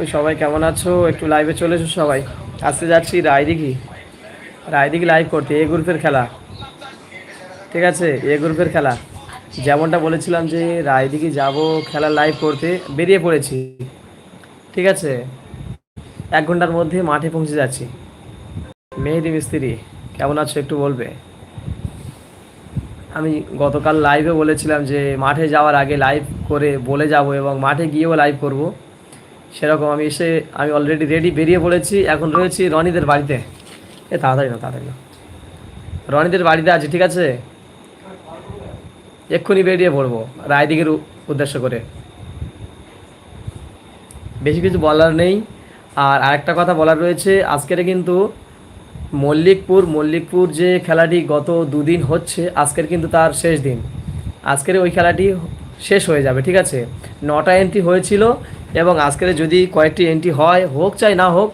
ওই সবাই কেমন আছো? একটু লাইভে চলে এসো সবাই। আজকে যাচ্ছি রায়দিঘি। রায়দিঘি লাইভ করতে এ গ্রুপের খেলা। ঠিক আছে? এ গ্রুপের খেলা। যেমনটা বলেছিলাম যে রায়দিঘি যাব খেলা লাইভ করতে, বেরিয়ে পড়েছি। ঠিক আছে? এক ঘণ্টার মধ্যে মাঠে পৌঁছে যাচ্ছি। মেহেদি মিস্ত্রি, কেমন আছো একটু বলবে? আমি গতকাল লাইভে বলেছিলাম যে মাঠে যাওয়ার আগে লাইভ করে বলে যাব এবং মাঠে গিয়েও লাইভ করব। সেরকম আমি এসে, আমি অলরেডি রেডি বেরিয়ে পড়েছি। এখন রয়েছি রনিদের বাড়িতে। এ, তাড়াতাড়ি না তাড়াতাড়ি না রনিদের বাড়িতে আছি, ঠিক আছে? এক্ষুনি বেরিয়ে পড়ব রায়দিকের উ- উদ্দেশ্য করে। বেশি কিছু বলার নেই। আর আরেকটা কথা বলার রয়েছে, আজকের কিন্তু মল্লিকপুর মল্লিকপুর যে খেলাটি গত দুদিন হচ্ছে, আজকের কিন্তু তার শেষ দিন। আজকের ওই খেলাটি শেষ হয়ে যাবে, ঠিক আছে? নটা এন্ট্রি হয়েছিল এবং আজকের যদি কয়েকটি এন্ট্রি হয়, হোক চাই না হোক,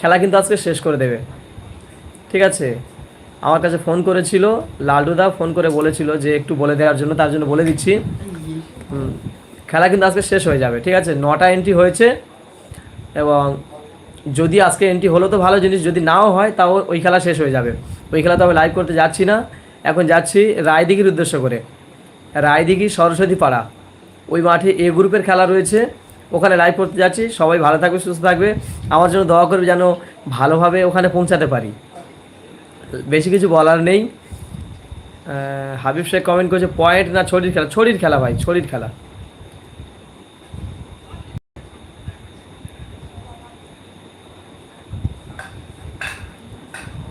খেলা কিন্তু আজকে শেষ করে দেবে। ঠিক আছে? আমার কাছে ফোন করেছিল লালটুদা ফোন করে বলেছিল যে একটু বলে দেওয়ার জন্য, তার জন্য বলে দিচ্ছি। খেলা কিন্তু আজকে শেষ হয়ে যাবে, ঠিক আছে? নটা এন্ট্রি হয়েছে এবং যদি আজকে এন্ট্রি হলো তো ভালো জিনিস, যদি নাও হয় তাও ওই খেলা শেষ হয়ে যাবে। ওই খেলা তো আমি লাইভ করতে যাচ্ছি না। এখন যাচ্ছি রায়দিঘির উদ্দেশ্য করে। রায়দিঘি সরস্বতী পাড়া ওই মাঠে এ গ্রুপের খেলা রয়েছে। ওখানে লাইভ করতে যাচ্ছি। সবাই ভালো থাকবে, সুস্থ থাকবে। আমার জন্য দোয়া করবে যেন ভালোভাবে ওখানে পৌঁছাতে পারি। বেশি কিছু বলার নেই। হাবিব শেখ কমেন্ট করছে পয়েন্ট না ছড়ির খেলা? ছড়ির খেলা ভাই, ছড়ির খেলা।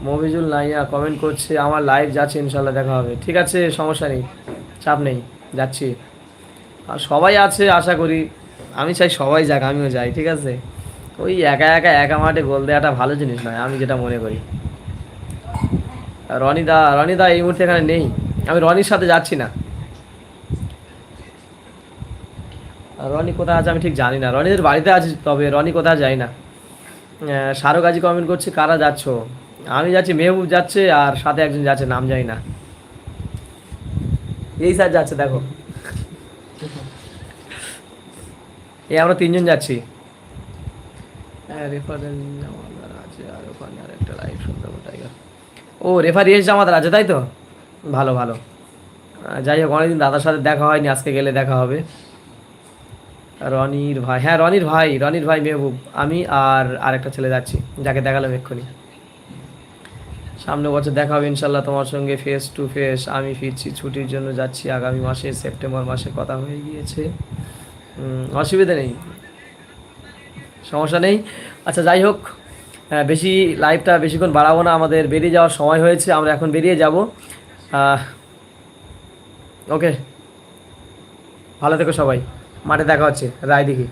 মফিজুল নাইয়া কমেন্ট করছে, আমার লাইভ যাচ্ছে ইনশাল্লাহ দেখা হবে। ঠিক আছে, সমস্যা নেই, চাপ নেই, যাচ্ছি। আর সবাই আছে, আশা করি। আমি চাই সবাই যাক, আমিও যাই, ঠিক আছে? ওই একা একা একা মাঠে গোল দেওয়াটা ভালো জিনিস নয়, আমি যেটা মনে করি। রনিদা রনিদা এই মুহূর্তে এখানে নেই, আমি রনির সাথে যাচ্ছি না। রনি কোথায় আছে আমি ঠিক জানি না, রনিদের বাড়িতে আছি তবে রনি কোথায় যাই না। শাহরুখ আজি কমেন্ট করছে, কারা যাচ্ছ? আমি যাচ্ছি, মেহবুব যাচ্ছে আর সাথে একজন যাচ্ছে, নাম যাই না। এই স্যার যাচ্ছে, দেখো এই আমরা তিনজন যাচ্ছি হ্যাঁ, রেফারেল জামাদার আছে আর ওখানে আর একটা লাইভ সুন্দরবন টাইগার ও রেফারি এস জামাদার আছে তাই তো? ভালো ভালো। যাই হোক অনেকদিন দাদার সাথে দেখা হয়নি আজকে গেলে দেখা হবে। রনির ভাই হ্যাঁ রনির ভাই রনির ভাই মেহবুব আমি আর আরেকটা ছেলে যাচ্ছি যাকে দেখালাম এক্ষুনি। সামনে বছর দেখা হবে ইনশাল্লাহ তোমার সঙ্গে ফেস টু ফেস আমি ফিরছি ছুটির জন্য যাচ্ছি আগামী মাসে সেপ্টেম্বর মাসে কথা হয়ে গিয়েছে। অসুবিধা নেই। সমস্যা নেই। আচ্ছা যাই হোক বেশি লাইভটা বেশিক্ষণ বাড়াবো না। আমাদের বেরিয়ে যাওয়ার সময় হয়েছে, আমরা এখন বেরিয়ে যাব। ওকে ভালো থেকো সবাই। মাঠে দেখা হচ্ছে। রায় দেখি